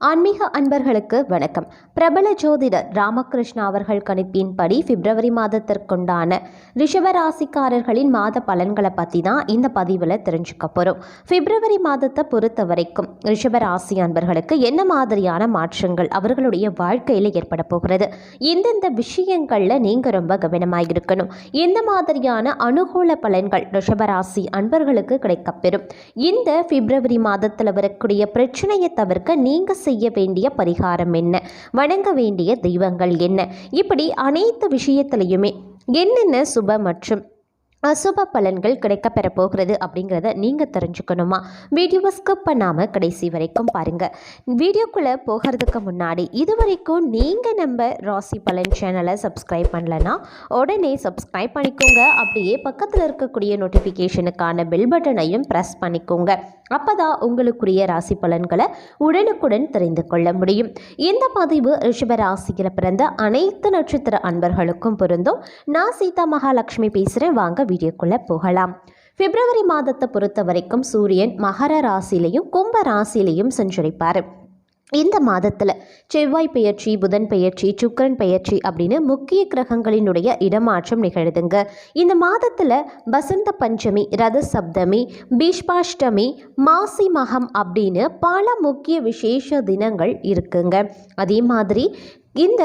ஆன்மீக அன்பர்களுக்கு வணக்கம். பிரபல ஜோதிடர் ராமகிருஷ்ணா அவர்கள் கணிப்பின்படி பிப்ரவரி மாதத்திற்குண்டான ரிஷபராசிக்காரர்களின் மாத பலன்களை பற்றி தான் இந்த பதிவில் தெரிஞ்சுக்க போகிறோம் பிப்ரவரி மாதத்தை பொறுத்த வரைக்கும் ரிஷபராசி அன்பர்களுக்கு என்ன மாதிரியான மாற்றங்கள் அவர்களுடைய வாழ்க்கையில் ஏற்பட போகிறது? எந்தெந்த விஷயங்களில் நீங்கள் ரொம்ப கவனமாக இருக்கணும்? எந்த மாதிரியான அனுகூல பலன்கள் ரிஷபராசி அன்பர்களுக்கு கிடைக்கப்பெறும்? இந்த பிப்ரவரி மாதத்தில் வரக்கூடிய பிரச்சனையை தவிர்க்க நீங்கள் செய்ய வேண்டிய பரிகாரம் என்ன? வணங்க வேண்டிய தெய்வங்கள் என்ன? இப்படி அனைத்து விஷயத்திலையுமே என்னென்ன சுப மற்றும் அசுப பலன்கள் கிடைக்க பெற போகிறது அப்படிங்கிறத நீங்கள் தெரிஞ்சுக்கணுமா? வீடியோவை ஸ்கிப் பண்ணாமல் கடைசி வரைக்கும் பாருங்கள் வீடியோக்குள்ளே போகிறதுக்கு முன்னாடி இது வரைக்கும் நீங்கள் நம்ம ராசி பலன் சேனலை சப்ஸ்கிரைப் பண்ணலன்னா உடனே சப்ஸ்கிரைப் பண்ணிக்கோங்க. அப்படியே பக்கத்தில் இருக்கக்கூடிய நோட்டிஃபிகேஷனுக்கான பெல் பட்டனையும் ப்ரெஸ் பண்ணிக்கோங்க. அப்போ தான் உங்களுக்குரிய ராசி பலன்களை உடனுக்குடன் தெரிந்து கொள்ள முடியும். இந்த பதிவு ரிஷப ராசியில் பிறந்த அனைத்து நட்சத்திர அன்பர்களுக்கும் பொருந்தும். நான் சீதா மகாலட்சுமி பேசுகிறேன் வாங்க வீடியோக்குள்ளே போகலாம். பிப்ரவரி மாதத்தை பொறுத்த வரைக்கும் சூரியன் மகர ராசிலையும் கும்ப ராசிலையும் சென்றிருப்பார் இந்த மாதத்தில் செவ்வாய் பெயர்ச்சி புதன் பெயர்ச்சி சுக்கரன் பெயர்ச்சி அப்படின்னு முக்கிய கிரகங்களினுடைய இடமாற்றம் நிகழுதுங்க. இந்த மாதத்தில் வசந்த பஞ்சமி ரத சப்தமி பீஷ்பாஷ்டமி மாசி மகம் அப்படின்னு பல முக்கிய விசேஷ தினங்கள் இருக்குங்க. அதே மாதிரி இந்த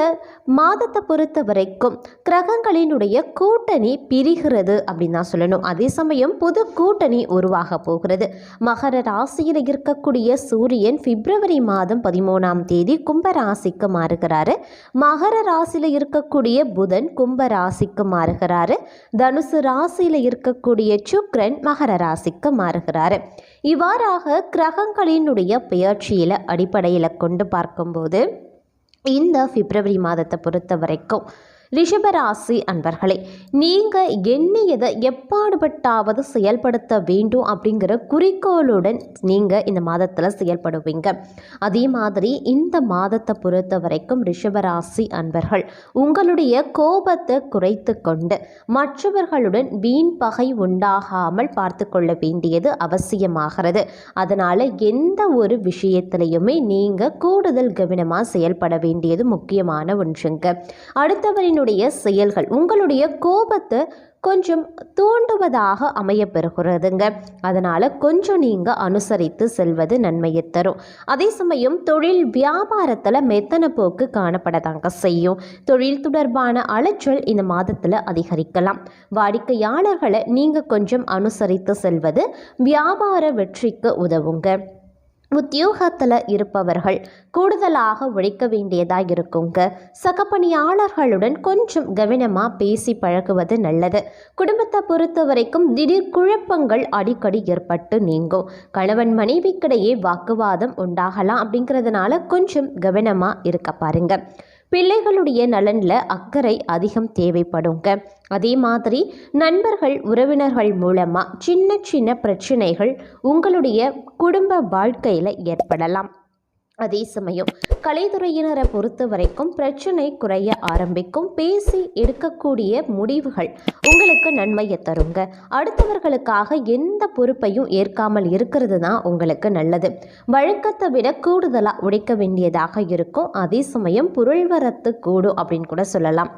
மாதத்தை பொறுத்த வரைக்கும் கிரகங்களினுடைய கூட்டணி பிரிகிறது அப்படின்னு தான் சொல்லணும். அதே சமயம் புது கூட்டணி உருவாக போகிறது. மகர ராசியில் இருக்கக்கூடிய சூரியன் பிப்ரவரி மாதம் பதிமூணாம் தேதி கும்ப ராசிக்கு மாறுகிறாரு. மகர ராசியில் இருக்கக்கூடிய புதன் கும்ப ராசிக்கு மாறுகிறாரு. தனுசு ராசியில் இருக்கக்கூடிய சுக்ரன் மகர ராசிக்கு மாறுகிறாரு. இவ்வாறாக கிரகங்களினுடைய பெயர்ச்சியில் அடிப்படையில் கொண்டு பார்க்கும்போது இந்த பிப்ரவரி மாதத்தை பொறுத்த வரைக்கும் ரிஷபராசி அன்பர்களே நீங்கள் எண்ணியதை எப்பாடுபட்டாவது செயல்படுத்த வேண்டும் அப்படிங்கிற குறிக்கோளுடன் நீங்கள் இந்த மாதத்தில் செயல்படுவீங்க. அதே மாதிரி இந்த மாதத்தை பொறுத்த வரைக்கும் ரிஷபராசி அன்பர்கள் உங்களுடைய கோபத்தை குறைத்து கொண்டு மற்றவர்களுடன் வீண் பகை உண்டாகாமல் பார்த்து கொள்ள வேண்டியது அவசியமாகிறது. அதனால் எந்த ஒரு விஷயத்திலையுமே நீங்கள் கூடுதல் கவனமாக செயல்பட வேண்டியது முக்கியமான ஒன்றுங்க. அடுத்தவரின் உங்களுடைய செயல்கள் உங்களுடைய கோபத்தை கொஞ்சம் தூண்டுவதாக அமைய பெறுகிறதுங்க அதனால் கொஞ்சம் நீங்கள் அனுசரித்து செல்வது நன்மையை தரும். அதே சமயம் தொழில் வியாபாரத்தில் மெத்தன போக்கு காணப்படதாங்க செய்யும். தொழில் தொடர்பான அலைச்சல் இந்த மாதத்தில் அதிகரிக்கலாம். வாடிக்கையாளர்களை நீங்கள் கொஞ்சம் அனுசரித்து செல்வது வியாபார வெற்றிக்கு உதவுங்க. உத்தியோகத்தில் இருப்பவர்கள் கூடுதலாக உழைக்க வேண்டியதாக இருக்குங்க. சக பணியாளர்களுடன் கொஞ்சம் கவனமாக பேசி பழகுவது நல்லது. குடும்பத்தை பொறுத்த வரைக்கும் திடீர் குழப்பங்கள் அடிக்கடி ஏற்பட்டு நீங்கும். கணவன் மனைவிக்கிடையே வாக்குவாதம் உண்டாகலாம் அப்படிங்கிறதுனால கொஞ்சம் கவனமாக இருக்க பாருங்கள் பிள்ளைகளுடைய நலனில் அக்கறை அதிகம் தேவைப்படுங்க. அதே மாதிரி நண்பர்கள் உறவினர்கள் மூலமாக சின்ன சின்ன பிரச்சனைகள் உங்களுடைய குடும்ப வாழ்க்கையில் ஏற்படலாம். அதே சமயம் கலைத்துறையினரை பொறுத்த வரைக்கும் பிரச்சனை குறைய ஆரம்பிக்கும். பேசி எடுக்கக்கூடிய முடிவுகள் உங்களுக்கு நன்மையை தருங்க. அடுத்தவர்களுக்காக எந்த பொறுப்பையும் ஏற்காமல் இருக்கிறது தான் உங்களுக்கு நல்லது. வழக்கத்தை விட கூடுதலாக உடைக்க வேண்டியதாக இருக்கும். அதே சமயம் பொருள்வரத்து கூடும் அப்படின்னு கூட சொல்லலாம்.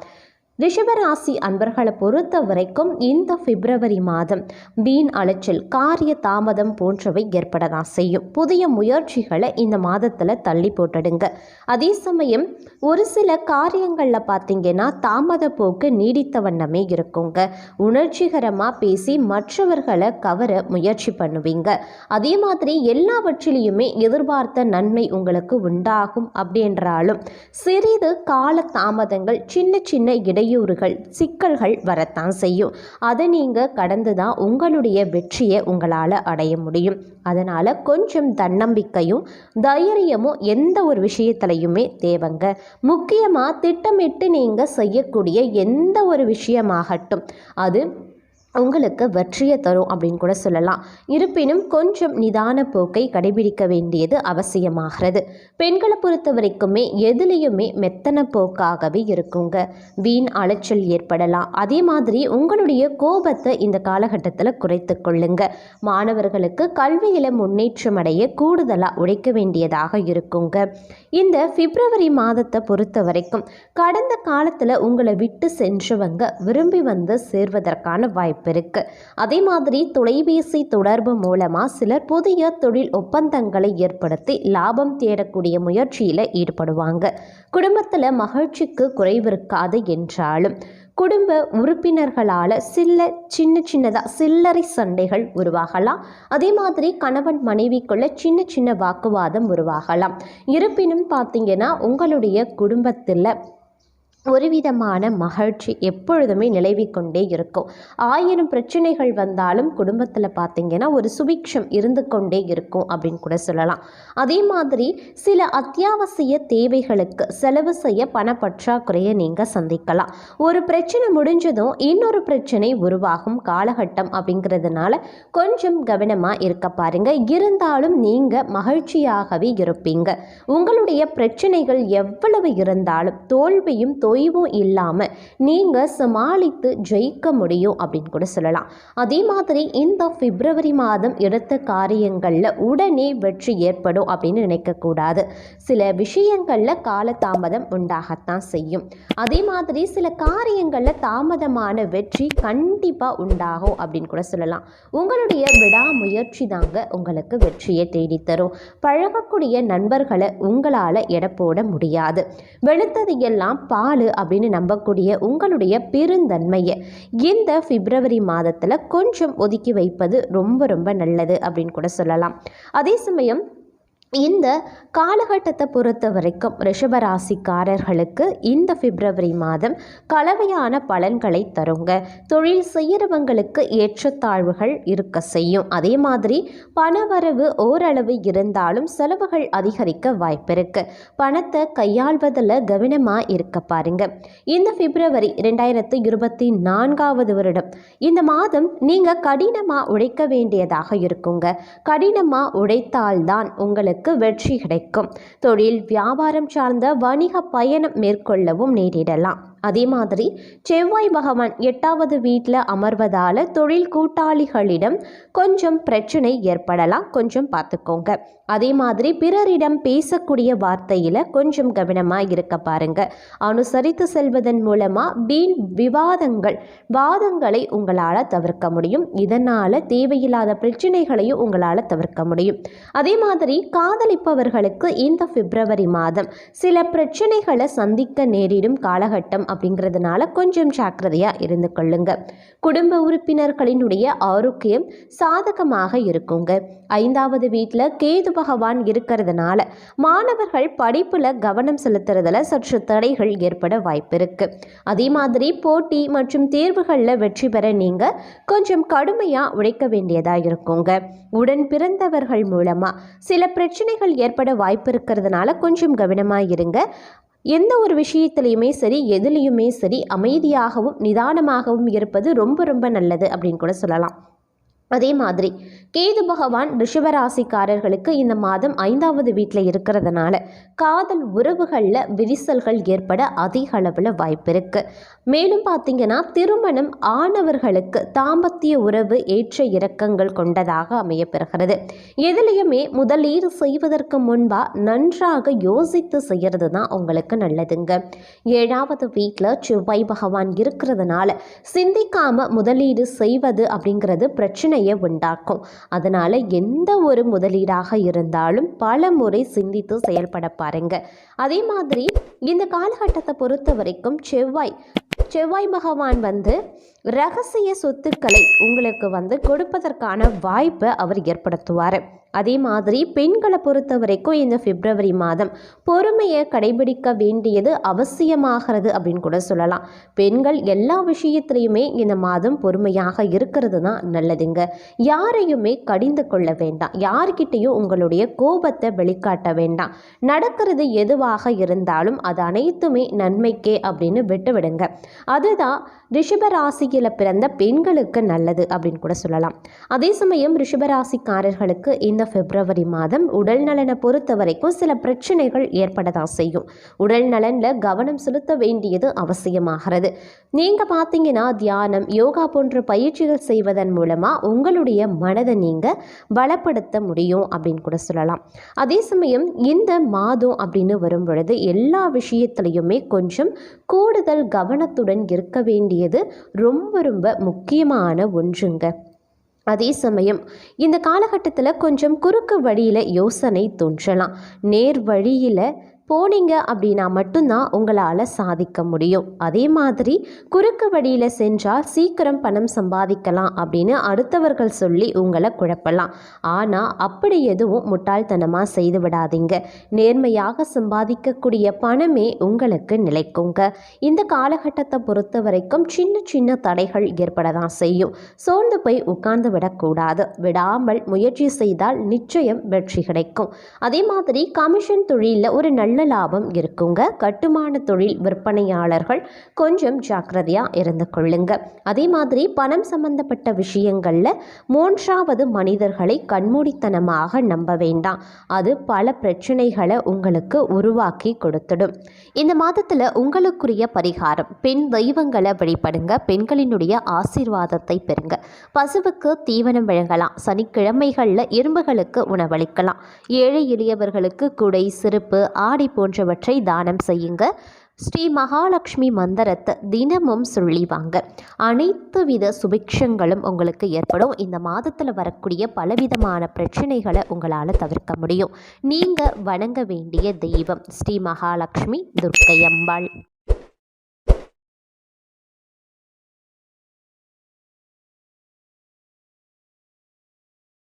ரிஷபராசி அன்பர்களை பொறுத்த வரைக்கும் இந்த பிப்ரவரி மாதம் வீண் அலைச்சல் காரிய தாமதம் போன்றவை ஏற்படதான் செய்யும். புதிய முயற்சிகளை இந்த மாதத்தில் தள்ளி போட்டுடுங்க. அதே சமயம் ஒரு சில காரியங்களில் பார்த்தீங்கன்னா தாமத போக்கு நீடித்த வண்ணமே இருக்குங்க. உணர்ச்சிகரமாக பேசி மற்றவர்களை கவர முயற்சி பண்ணுவீங்க. அதே மாதிரி எல்லாவற்றிலையுமே எதிர்பார்த்த நன்மை உங்களுக்கு உண்டாகும் அப்படின்றாலும் சிறிது கால தாமதங்கள் சின்ன சின்ன இடை இடையூறுகள் சிக்கல்கள் வரத்தான் செய்யும். அதை நீங்கள் கடந்து தான் உங்களுடைய வெற்றியை உங்களால் அடைய முடியும். அதனால் கொஞ்சம் தன்னம்பிக்கையும் தைரியமும் எந்த ஒரு விஷயத்துலையுமே தேவைங்க. முக்கியமாக திட்டமிட்டு நீங்கள் செய்யக்கூடிய எந்த ஒரு விஷயமாகட்டும் அது உங்களுக்கு வெற்றியை தரும் அப்படின்னு கூட சொல்லலாம். இருப்பினும் கொஞ்சம் நிதான போக்கை கடைபிடிக்க வேண்டியது அவசியமாகிறது. பெண்களை பொறுத்த வரைக்குமே எதுலேயுமே மெத்தன போக்காகவே இருக்குங்க. வீண் அலைச்சல் ஏற்படலாம். அதே மாதிரி உங்களுடைய கோபத்தை இந்த காலகட்டத்தில் குறைத்து கொள்ளுங்க. மாணவர்களுக்கு கல்வியில் முன்னேற்றம் அடைய கூடுதலாக உழைக்க வேண்டியதாக இருக்குங்க. இந்த பிப்ரவரி மாதத்தை பொறுத்த வரைக்கும் கடந்த காலத்தில் உங்களை விட்டு சென்றவங்க விரும்பி வந்து சேர்வதற்கான வாய்ப்பு இருக்கு அதே மாதிரி தொலைபேசி தொடர்பு மூலமாக சிலர் புதிய தொழில் ஒப்பந்தங்களை ஏற்படுத்தி லாபம் தேடக்கூடிய முயற்சியில் ஈடுபடுவாங்க. குடும்பத்தில் மகிழ்ச்சிக்கு குறைவு இருக்காது என்றாலும் குடும்ப உறுப்பினர்களால் சில சின்ன சின்னதாக சில்லறை சண்டைகள் உருவாகலாம். அதே மாதிரி கணவன் மனைவிக்குள்ள சின்ன சின்ன வாக்குவாதம் உருவாகலாம். இருப்பினும் பார்த்தீங்கன்னா உங்களுடைய குடும்பத்தில் ஒரு விதமான மகிழ்ச்சி எப்பொழுதுமே நிலவிக்கொண்டே இருக்கும். ஆயிரம் பிரச்சனைகள் வந்தாலும் குடும்பத்தில் பார்த்தீங்கன்னா ஒரு சுபிக்ஷம் இருந்து கொண்டே இருக்கும் அப்படின்னு கூட சொல்லலாம். அதே மாதிரி சில அத்தியாவசிய தேவைகளுக்கு செலவு செய்ய பணப்பற்றாக்குறையை நீங்கள் சந்திக்கலாம். ஒரு பிரச்சனை முடிஞ்சதும் இன்னொரு பிரச்சனை உருவாகும் காலகட்டம் அப்படிங்கிறதுனால கொஞ்சம் கவனமாக இருக்க பாருங்க. இருந்தாலும் நீங்கள் மகிழ்ச்சியாகவே இருப்பீங்க. உங்களுடைய பிரச்சனைகள் எவ்வளவு இருந்தாலும் தோல்வியும் தொய்வும் இல்லாமல் நீங்கள் சமாளித்து ஜெயிக்க முடியும் அப்படின்னு கூட சொல்லலாம். அதே மாதிரி இந்த பிப்ரவரி மாதம் எடுத்த காரியங்களில் உடனே வெற்றி ஏற்படும் அப்படின்னு நினைக்கக்கூடாது சில விஷயங்களில் காலதாமதம் உண்டாகத்தான் செய்யும். அதே மாதிரி சில காரியங்களில் தாமதமான வெற்றி கண்டிப்பாக உண்டாகும் அப்படின்னு கூட சொல்லலாம். உங்களுடைய விடாமுயற்சி தாங்க உங்களுக்கு வெற்றியை தேடித்தரும். பழகக்கூடிய நண்பர்களை உங்களால் எடை போட முடியாது. வெளுத்தது எல்லாம் பால் அப்படின்னு நம்பக்கூடிய உங்களுடைய பெருந்தன்மையை இந்த பிப்ரவரி மாதத்தில் கொஞ்சம் ஒதுக்கி வைப்பது ரொம்ப ரொம்ப நல்லது அப்படின்னு கூட சொல்லலாம். அதே சமயம் இந்த காலகட்டத்தை பொறுத்த வரைக்கும் ரிஷபராசிக்காரர்களுக்கு இந்த பிப்ரவரி மாதம் கலவையான பலன்களை தருங்க. தொழில் செய்கிறவங்களுக்கு ஏற்றத்தாழ்வுகள் இருக்க செய்யும். அதே மாதிரி பணவரவு ஓரளவு இருந்தாலும் செலவுகள் அதிகரிக்க வாய்ப்பிருக்கு பணத்தை கையாள்வதில் கவனமாக இருக்க பாருங்க. இந்த பிப்ரவரி ரெண்டாயிரத்து இருபத்தி நான்காவது வருடம். இந்த மாதம் நீங்கள் கடினமாக உழைக்க வேண்டியதாக இருக்குங்க. கடினமாக உழைத்தால்தான் உங்களுக்கு வெற்றி கிடைக்கும். தொழில் வியாபாரம் சார்ந்த வணிக பயணம் மேற்கொள்ளவும் நேரிடலாம். அதே மாதிரி செவ்வாய் பகவான் எட்டாவது வீட்டில் அமர்வதால் தொழில் கூட்டாளிகளிடம் கொஞ்சம் பிரச்சனை ஏற்படலாம். கொஞ்சம் பார்த்துக்கோங்க. அதே மாதிரி பிறரிடம் பேசக்கூடிய வார்த்தையில் கொஞ்சம் கவனமாக இருக்க பாருங்க. அனுசரித்து செல்வதன் மூலமாக வீண் விவாதங்கள் வாதங்களை உங்களால் தவிர்க்க முடியும். இதனால் தேவையில்லாத பிரச்சனைகளையும் உங்களால் தவிர்க்க முடியும். அதே மாதிரி காதலிப்பவர்களுக்கு இந்த பிப்ரவரி மாதம் சில பிரச்சனைகளை சந்திக்க நேரிடும் காலகட்டம் அப்படிங்கிறதுனால கொஞ்சம் ஜாக்கிரதையாக இருந்து கொள்ளுங்க. குடும்ப உறுப்பினர்களினுடைய ஆரோக்கியம் சாதகமாக இருக்குங்க. ஐந்தாவது வீட்டில் கேது பகவான் இருக்கிறதுனால மாணவர்கள் படிப்பில் கவனம் செலுத்துறதுல சற்று தடைகள் ஏற்பட வாய்ப்பு இருக்கு அதே மாதிரி போட்டி மற்றும் தேர்வுகளில் வெற்றி பெற நீங்கள் கொஞ்சம் கடுமையாக உழைக்க வேண்டியதாக இருக்குங்க. உடன் பிறந்தவர்கள் மூலமாக சில பிரச்சனைகள் ஏற்பட வாய்ப்பு இருக்கிறதுனால கொஞ்சம் கவனமாக இருங்க. எந்த ஒரு விஷயத்துலையுமே சரி எதுலேயுமே சரி அமைதியாகவும் நிதானமாகவும் இருப்பது ரொம்ப ரொம்ப நல்லது அப்படின்னு கூட சொல்லலாம். அதே மாதிரி கேது பகவான் ரிஷபராசிக்காரர்களுக்கு இந்த மாதம் ஐந்தாவது வீட்டில் இருக்கிறதுனால காதல் உறவுகளில் விரிசல்கள் ஏற்பட அதிக அளவில் வாய்ப்பு இருக்குது மேலும் பார்த்தீங்கன்னா திருமணம் ஆணவர்களுக்கு தாம்பத்திய உறவு ஏற்ற இறக்கங்கள் கொண்டதாக அமையப்பெறுகிறது. எதுலேயுமே முதலீடு செய்வதற்கு முன்பாக நன்றாக யோசித்து செய்கிறது தான் உங்களுக்கு நல்லதுங்க. ஏழாவது வீட்டில் செவ்வாய் பகவான் இருக்கிறதுனால சிந்திக்காமல் முதலீடு செய்வது அப்படிங்கிறது பிரச்சனை பிரச்சனையை உண்டாக்கும். அதனால் எந்த ஒரு முதலீடாக இருந்தாலும் பல முறை சிந்தித்து செயல்பட பாருங்க. அதே மாதிரி இந்த காலகட்டத்தை பொறுத்த வரைக்கும் செவ்வாய் செவ்வாய் பகவான் வந்து ரகசிய சொத்துக்களை உங்களுக்கு வந்து கொடுப்பதற்கான வாய்ப்பை அவர் ஏற்படுத்துவார். அதே மாதிரி பெண்களை பொறுத்த வரைக்கும் இந்த பிப்ரவரி மாதம் பொறுமையை கடைபிடிக்க வேண்டியது அவசியமாகிறது அப்படின்னு கூட சொல்லலாம். பெண்கள் எல்லா விஷயத்துலையுமே இந்த மாதம் பொறுமையாக இருக்கிறது தான் நல்லதுங்க. யாரையுமே கடிந்து கொள்ள வேண்டாம். யார்கிட்டையும் உங்களுடைய கோபத்தை வெளிக்காட்ட வேண்டாம். நடக்கிறது எதுவாக இருந்தாலும் அது அனைத்துமே நன்மைக்கே அப்படின்னு விட்டுவிடுங்க. அதுதான் ரிஷபராசியில் பிறந்த பெண்களுக்கு நல்லது அப்படின்னு கூட சொல்லலாம். அதே சமயம் ரிஷபராசிக்காரர்களுக்கு இந்த பிப்ரவரி மாதம் உடல் நலனை பொறுத்த வரைக்கும் சில பிரச்சனைகள் ஏற்படதான் செய்யும். உடல் நலனில் கவனம் செலுத்த வேண்டியது அவசியமாகிறது. நீங்கள் பார்த்தீங்கன்னா தியானம் யோகா போன்ற பயிற்சிகள் செய்வதன் மூலமாக உங்களுடைய மனதை நீங்கள் பலப்படுத்த முடியும் அப்படின்னு கூட சொல்லலாம். அதே சமயம் இந்த மாதம் அப்படின்னு வரும் பொழுது எல்லா விஷயத்துலையுமே கொஞ்சம் கூடுதல் கவனத்துடன் இருக்க வேண்டியது ரொம்ப ரொம்ப முக்கியமான ஒன்றுங்க. அதே சமயம் இந்த காலகட்டத்தில் கொஞ்சம் குறுக்கு வழியில் யோசனை தோன்றலாம். நேர் வழியில் போனீங்க அப்படின்னா மட்டும்தான் உங்களால் சாதிக்க முடியும். அதே மாதிரி குறுக்கு வழியில் சென்றால் சீக்கிரம் பணம் சம்பாதிக்கலாம் அப்படின்னு அடுத்தவர்கள் சொல்லி உங்களை குழப்பலாம். ஆனால் அப்படி எதுவும் முட்டாள்தனமாக செய்து விடாதீங்க. நேர்மையாக சம்பாதிக்கக்கூடிய பணமே உங்களுக்கு நிலைக்குங்க. இந்த காலகட்டத்தை பொறுத்த வரைக்கும் சின்ன சின்ன தடைகள் ஏற்பட தான் செய்யும். சோர்ந்து போய் உட்கார்ந்து விடக்கூடாது. விடாமல் முயற்சி செய்தால் நிச்சயம் வெற்றி கிடைக்கும். அதே மாதிரி கமிஷன் தொழிலில் ஒரு நல்ல லாபம் இருக்குங்க? கட்டுமான தொழில் விற்பனையாளர்கள் கொஞ்சம் ஜாக்கிரதையாக இருந்து கொள்ளுங்க. அதே மாதிரி பணம் சம்பந்தப்பட்ட விஷயங்களில் மூன்றாவது மனிதர்களை கண்மூடித்தனமாக நம்ப வேண்டாம். அது பல பிரச்சனைகளை உங்களுக்கு உருவாக்கி கொடுத்துடும். இந்த மாதத்தில் உங்களுக்குரிய பரிகாரம் பெண் தெய்வங்களை வழிபடுங்க பெண்களினுடைய ஆசீர்வாதத்தை பெறுங்க. பசுவுக்கு தீவனம் வழங்கலாம் சனிக்கிழமைகளில் எறும்புகளுக்கு உணவளிக்கலாம். ஏழை எளியவர்களுக்கு குடை சிறுப்பு ஆடை போன்றவற்றை தானம் செய்யுங்க. ஸ்ரீ மகாலட்சுமி மந்திரத்தை தினமும் சொல்லிவாங்க. அனைத்து வித சுபிக்ஷங்களும் உங்களுக்கு ஏற்படும். இந்த மாதத்தில் வரக்கூடிய பலவிதமான பிரச்சனைகளை உங்களால் தவிர்க்க முடியும். நீங்கள் வணங்க வேண்டிய தெய்வம் ஸ்ரீ மகாலட்சுமி துர்க்கையம்பாள்.